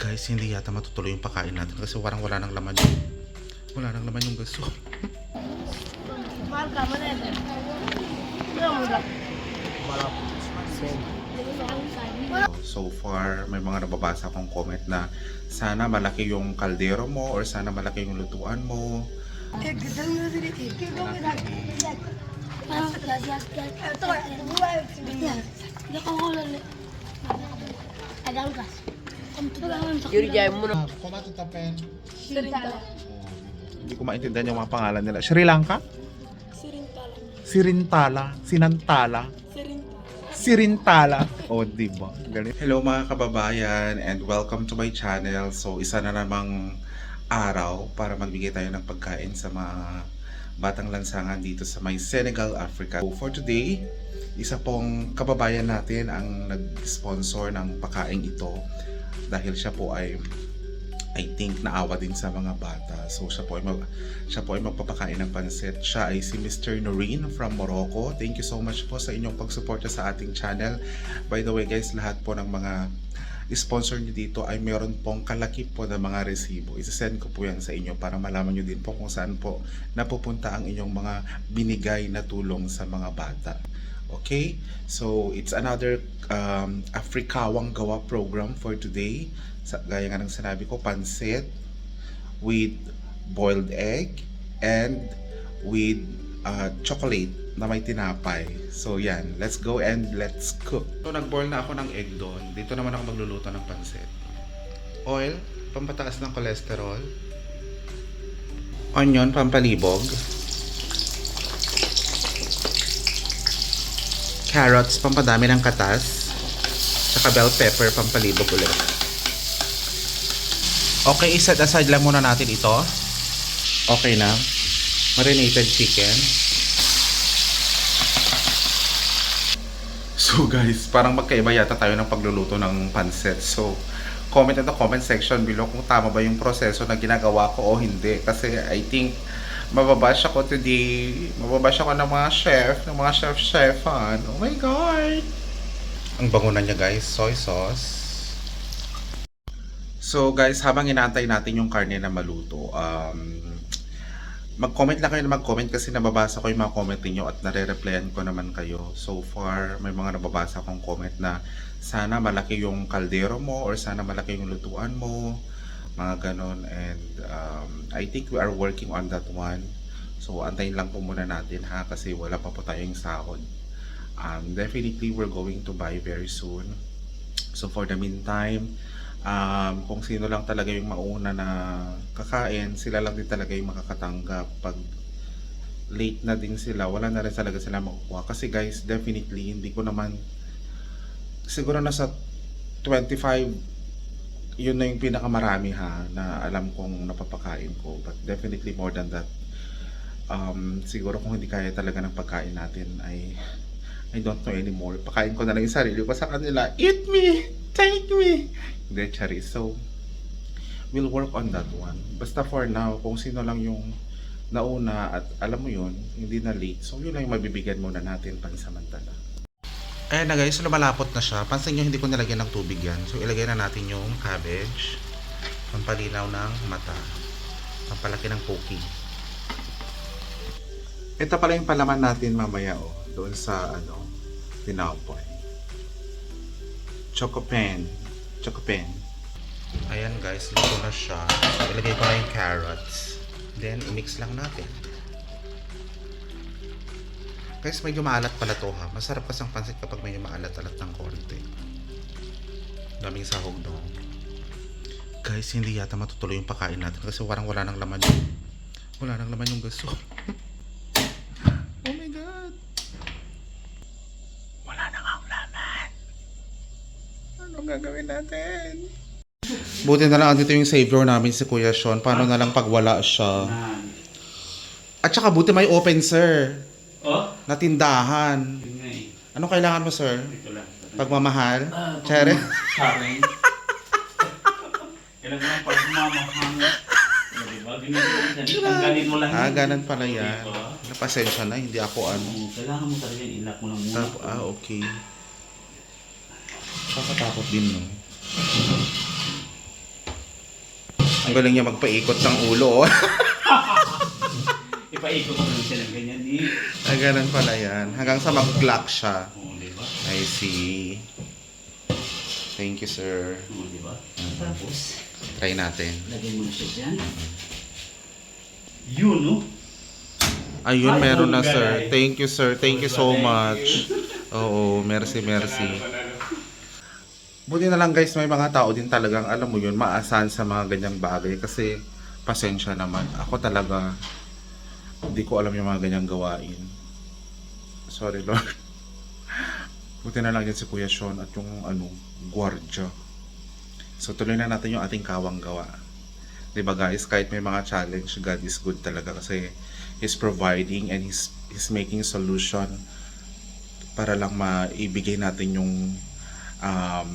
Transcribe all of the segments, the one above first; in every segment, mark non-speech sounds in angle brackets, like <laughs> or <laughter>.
Guys, hindi yata matutuloy yung pakain natin kasi parang wala nang laman yung wala nang laman yung gaso. Marca, manete. So far, may mga nababasa akong comment na sana malaki yung kaldero mo or sana malaki yung lutuan mo. Yuri jay mo na. Kumato tapen. Hindi ko maintindihan yung mga pangalan nila. Sri Lanka? Sirintala. Sinantala. Sirintala. O, oh, diba? Galing. Hello mga kababayan and welcome to my channel. So, isa na namang araw para magbigay tayo ng pagkain sa mga batang lansangan dito sa may Senegal, Africa. So, for today, isa pong kababayan natin ang nag-sponsor ng pagkain ito dahil siya po ay I think naawa din sa mga bata. So siya po ay mag, siya po ay magpapakain ng pansit. Siya ay si Mr. Noreen from Morocco. Thank you so much po sa inyong pagsuporta sa ating channel. By the way guys, lahat po ng mga sponsor nyo dito ay meron pong kalakip po ng mga resibo. Isasend ko po yan sa inyo para malaman nyo din po kung saan po napupunta ang inyong mga binigay na tulong sa mga bata. Okay? So, it's another um, Afrikawang Gawa program for today. Sa, gaya nga ng sinabi ko, pansit with boiled egg and with uh, chocolate na may tinapay. So, yan. Let's go and let's cook. So, nag-boil na ako ng egg doon. Dito naman ako magluluto ng pansit. Oil, pampataas ng cholesterol. Onion, pampalibog. Carrots, pampadami ng katas, saka bell pepper, pampalibog ulit. Okay, iset aside lang muna natin ito. Okay na. Marinated chicken. So guys, parang magkaiba yata tayo ng pagluluto ng pancit. So, comment in the comment section below kung tama ba yung proseso na ginagawa ko o hindi. Kasi I think mababash ako today. Mababash ako ng mga chef, ng mga chef-chefan. Oh my God! Ang bango na niya guys, soy sauce. So guys, habang inaantay natin yung karne na maluto, um, mag-comment lang kayo na mag-comment kasi nababasa ko yung mga comment niyo at nare-replyan ko naman kayo. So far, may mga nababasa akong comment na sana malaki yung kaldero mo or sana malaki yung lutuan mo mga ganon and um, I think we are working on that one. So antayin lang po muna natin ha kasi wala pa po tayong sahod. Um, definitely we're going to buy very soon. So for the meantime um, kung sino lang talaga yung mauna na kakain sila lang din talaga yung makakatanggap. Pag late na din sila wala na rin talaga sila makukuha. Kasi guys definitely hindi ko naman siguro nasa 25 yun na yung pinakamarami ha na alam kong napapakain ko. But definitely more than that um, siguro kung hindi kaya talaga ng pagkain natin ay I don't know anymore. Pakain ko na lang yung sarili ko sa kanila. Eat me! Take me! Hindi chari so we'll work on that one. Basta for now kung sino lang yung nauna at alam mo yun hindi na late. So yun lang yung mabibigyan muna natin pansamantala Ayan na guys, lumalapot na siya. Pansin nyo, hindi ko nilagyan ng tubig yan. So, ilagay na natin yung cabbage. Pampalinaw ng mata. Pampalaki ng poki. Ito pala yung palaman natin mamaya, oh. Doon sa, ano, tinapoy. Chocopen. Chocopen. Ayan guys, luto na siya. Ilagay ko na yung carrots. Then, i-mix lang natin. Guys, medyo maalat pala to ha. Masarap kasi ang pansit kapag medyo maalat-alat ng konti. Daming sahog doon. Guys, hindi yata matutuloy yung pakain natin kasi parang wala nang laman yung wala nang laman yung gaso. oh my God! Wala na nga ang laman. Anong gagawin natin? Buti na lang andito yung savior namin si Kuya Sean. Paano na lang pag wala siya? At saka buti may open, sir. Na tindahan. Yun nga eh. Ano kailangan mo, sir? Ito lang. Pagmamahal? Ah, Chere? Akin. <laughs> Kailangan mo pagmamahal. Diba? Tanggalin mo lang. Ah, yun. ganun pala yan. Diba? Napasensya na, hindi ako ano. Oo, Kailangan mo talaga ilak mo lang muna. Tap, ah, okay. Kakatakot din, no? Ang galing niya magpaikot ng ulo. oh. <laughs> Ipaikot ko lang siya ng ganyan eh. ah, ganun pala yan. Hanggang sa mag-clock siya. Oo, di ba? I see. Thank you, sir. Oo, di ba? Tapos, Try natin. lagay mo na siya dyan. Yun, no? Ayun, Ay, meron na, sir. Thank you, sir. Thank you so Thank much. Oo, merci, merci. Buti na lang guys, may mga tao din talagang, alam mo yun, maasahan sa mga ganyang bagay. Kasi, pasensya naman. Ako talaga, hindi ko alam yung mga ganyang gawain. Sorry, Lord. Buti na lang yan si Kuya Sean at yung, ano, gwardya. So, tuloy na natin yung ating kawang gawa. ba guys, kahit may mga challenge, God is good talaga kasi He's providing and He's, He's making solution para lang maibigay natin yung um,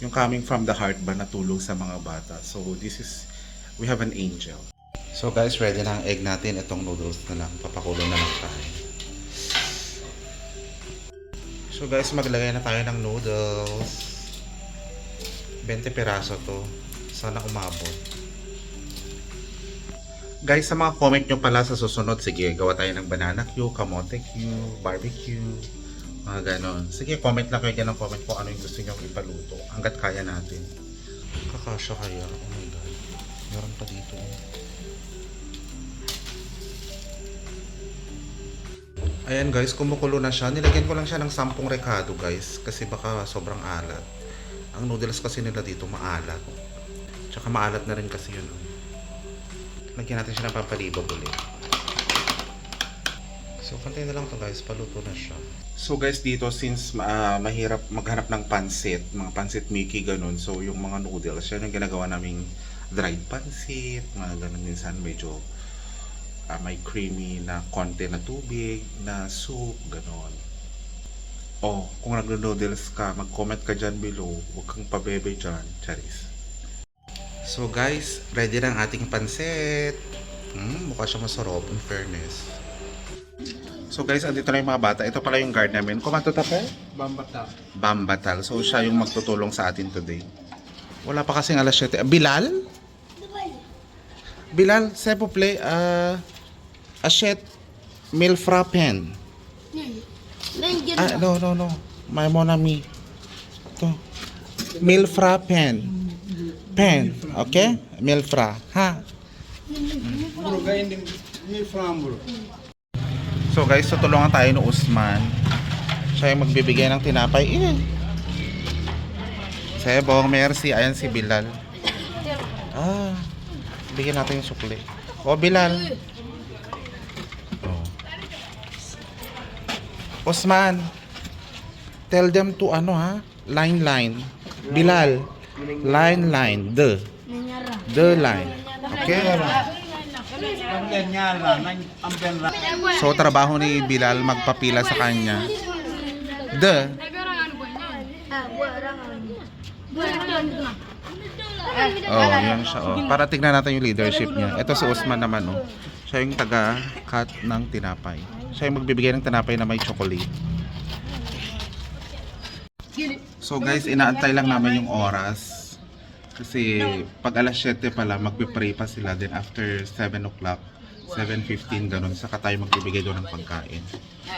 yung coming from the heart ba na tulong sa mga bata. So this is, we have an angel. So guys, ready na ang egg natin. Itong noodles na lang. Papakulo na lang tayo. So guys, maglagay na tayo ng noodles. 20 piraso to. Sana umabot. Guys, sa mga comment nyo pala sa susunod, sige, gawa tayo ng banana Q, kamote Q, barbecue, mga ganon. Sige, comment lang kayo dyan ng comment kung ano yung gusto nyo ipaluto. Hanggat kaya natin. Kakasya kaya. Oh my God. Meron pa dito. Ayan guys, kumukulo na siya. Nilagyan ko lang siya ng 10 rekado guys. Kasi baka sobrang alat. Ang noodles kasi nila dito maalat. Tsaka maalat na rin kasi yun. oh. Lagyan natin siya ng pampalibog ulit. So, kantay na lang to guys. Paluto na siya. So guys, dito since ah, mahirap maghanap ng pansit, mga pansit Mickey ganun. So, yung mga noodles, yan yung ginagawa naming dried pansit, mga ganun minsan medyo ah, may creamy na konti na tubig, na soup, ganun. Oh, kung nagno-noodles ka, mag-comment ka dyan below. Huwag kang pabebe dyan. Charis. So guys, ready na ang ating pansit. Hmm, mukha siya masarap, in fairness. So guys, andito na yung mga bata. Ito pala yung guard namin. Kumanto tapo? Bambata. Bambatal. So siya yung magtutulong sa atin today. Wala pa kasing alas 7. Ah, Bilal? Bilal, s'il vous plaît, uh, frappen. Nandiyan Ah, no, no, no. My mon ami. To. Mille fra pen. Pen, okay? Mille fra. Ha? So guys, tutulungan tayo ni Usman. Siya yung magbibigay ng tinapay. Eh. Sebong, merci. Ayan si Bilal. Ah, bigyan natin yung sukli. O, Bilal. Usman, tell them to ano ha? Line, line. Bilal, line, line. The. The line. Okay? So, trabaho ni Bilal magpapila sa kanya. The. Oh, yan siya. Oh. Para tignan natin yung leadership niya. Ito si Usman naman. Oh. Siya yung taga-cut ng tinapay. Siya yung magbibigay ng tinapay na may chocolate. So guys, inaantay lang namin yung oras. Kasi pag alas 7 pala, magpipray pa sila. Then after 7 o'clock, 7.15 ganun, saka tayo magbibigay doon ng pagkain.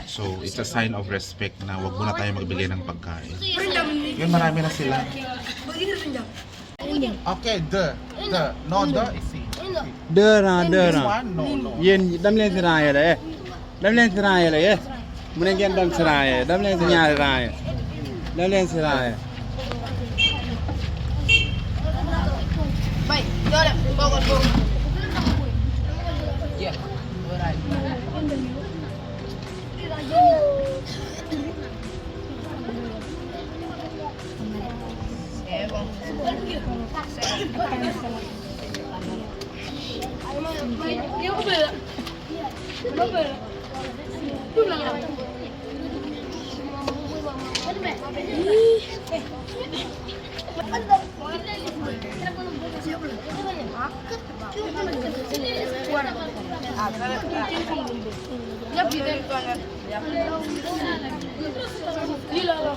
So, it's a sign of respect na wag muna tayo magbigay ng pagkain. Yun, marami na sila. Okay, the, the, no, the, isi. Dera, This dera. one, no, no. daf leen si raaya la yee mu ne ngeen dem si raaya daf leen si ñaari raaya Này leen si raaya Này you. lii laa loo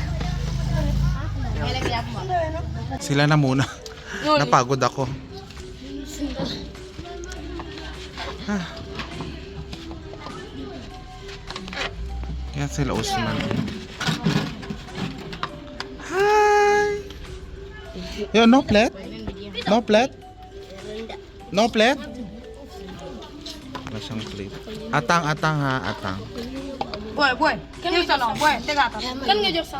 Sila na muna. Napagod ako. Ah. Yan sila Usman. Hi! Yo, no plate? No plate? No plate? Wala siyang plate. Atang, atang ha, atang. Boy, boy. Kan sa lang, boy. Teka ta. Kan nga Diyos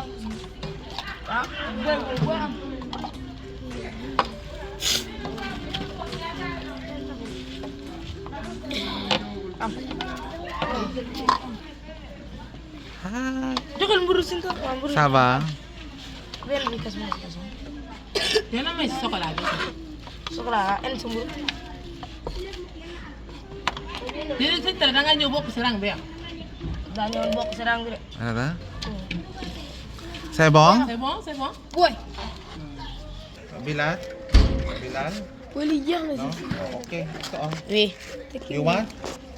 ang. Hi! Jokan burusin ka. Burusin. Ça va? Vel mi kas mas kas. Yan ang may sokolado. Sokra en sumbu. Dili sa talaga nga nyo po sarang ba? Dani on bok serang dire. Ano ba? C'est bon? C'est bon, c'est bon. Boy. Bilal? Bilal? Wali diyan na No? Oh, okay. Ito oh. Wi. You want?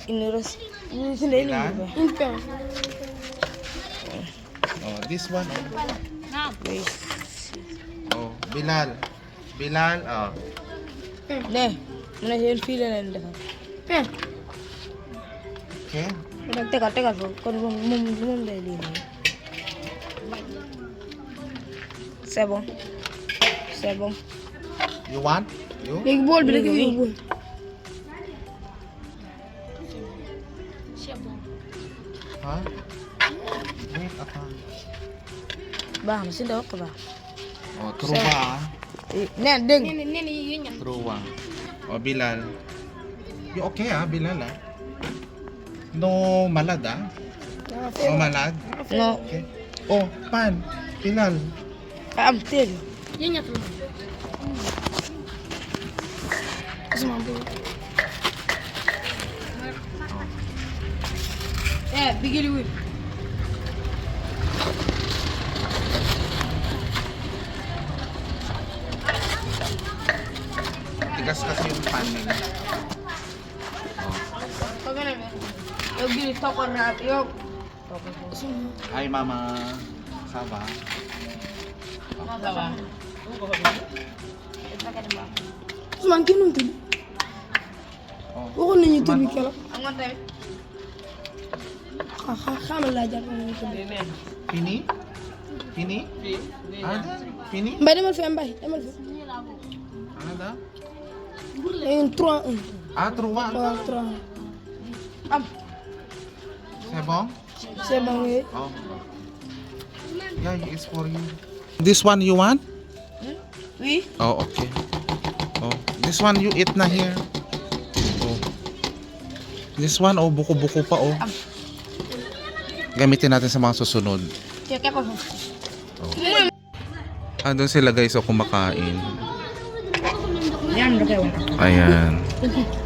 Inurus. Ini sendiri Bilal? ba? Impe. Oh, this one. Oh, oh Bilal. Bilal, oh. Ne. Mana sel feel na nda. Pen. Okay. Teka teka kon mum mum mum dai di. C'est bon. C'est bon. You want? You? Big ball, big ball. Huh? Wait, apa? Ba, mesin dah ka ba? Oh, truwa. ah. Eh, Ne, ding. Nini, nini, yun yan. Truwa. Oh, Bilal. You okay ah, Bilal ah? No malad ah? No malad? No. Okay. Oh, pan. Bilal. I'm still. Yun yan. Kasi mambo. Eh, bigil yun. Tigas kasi yung pan nila. Pag ano ba? Yung ginito ko na at yung. Hi, mama. Saba. Ousmane kii nu nañu ah jàpp nañu fini fini. Demal demal 3 1. ah 3 1. 3 1. c'est bon. c'est bon oui. Oh. Yeah, it's for you. This one you want? Oui. Oh, okay. Oh, this one you eat na here. Oh. This one, oh, buko-buko pa, oh. Gamitin natin sa mga susunod. Ako. Andun sila guys, oh, kumakain. Yan. Ayan. <laughs>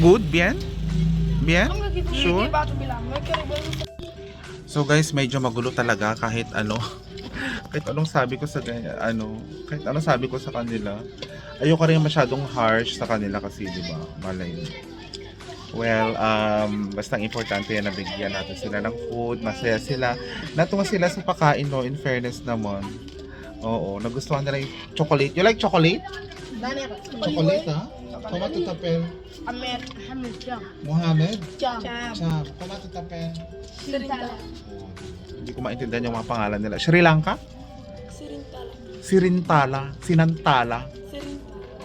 Good, bien? Bien? Sure? So guys, medyo magulo talaga kahit ano. <laughs> kahit anong sabi ko sa ano, kahit anong sabi ko sa kanila. Ayoko rin masyadong harsh sa kanila kasi, di ba? Malay mo. Well, um, basta importante yan na bigyan natin sila ng food, masaya sila. Natuwa sila sa pagkain, no, in fairness naman. Oo, nagustuhan nila yung chocolate. You like chocolate? Chocolate, ha? Tomato tapel. Amer, Hamid, Jam. Mohamed? Jam. Chap. Tomato tapel. Sirintala. Hindi ko maintindihan yung mga pangalan nila. Sri Lanka? Sirintala. Sirintala. Sinantala.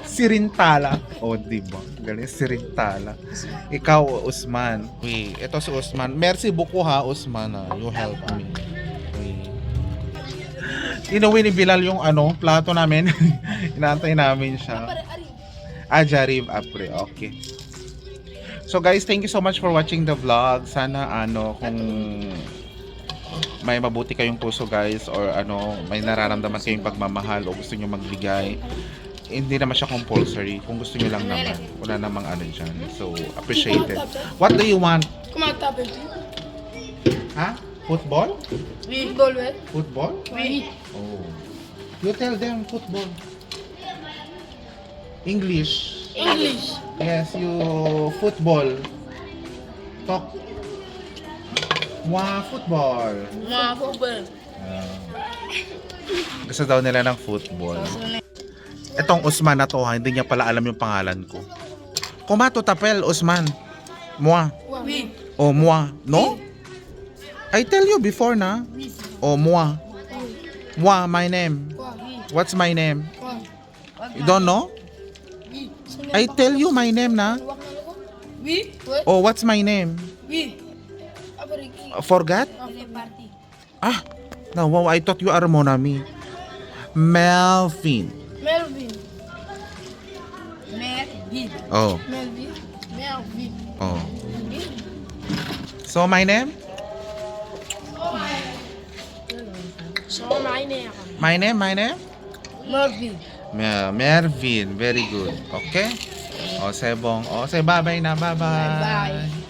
Sirintala. O, oh, diba? Galing, Sirintala. Ikaw, Usman. Wait, ito si Usman. Merci beaucoup ha, Usman. ah. You help me. Inuwi ni Bilal yung ano, plato namin. <laughs> Inaantay namin siya. Ah, Jarib Apre. Okay. So guys, thank you so much for watching the vlog. Sana ano, kung may mabuti kayong puso guys or ano, may nararamdaman kayong pagmamahal o gusto nyo magbigay, hindi naman siya compulsory. Kung gusto nyo lang naman, wala namang ano dyan. So, appreciated. What do you want? Kumata, baby. Ha? Football? Football, well. Football? Oui. Oh. You tell them football. English. English. Yes, you football. Talk. Wow, football. Mga football. Gusto daw nila ng football. Etong Usman na to, ha, hindi niya pala alam yung pangalan ko. Kumato tapel, Usman. Moi. Oui. O moi. No? I tell you before na. O moi. Moi, my name. What's my name? You don't know? I tell you my name na. Oui. Oh, what's my name? Oui. Abariki. Uh, Forgot? Ah, no, wow, I thought you are Monami. Melvin. Melvin. Melvin. Oh, Melvin. Melvin. oh. So my name? So, my name. My name, my name? Melvin. Mer Mervin, very good. Okay? O, sebong. O, say bye-bye na. Bye-bye. Bye-bye.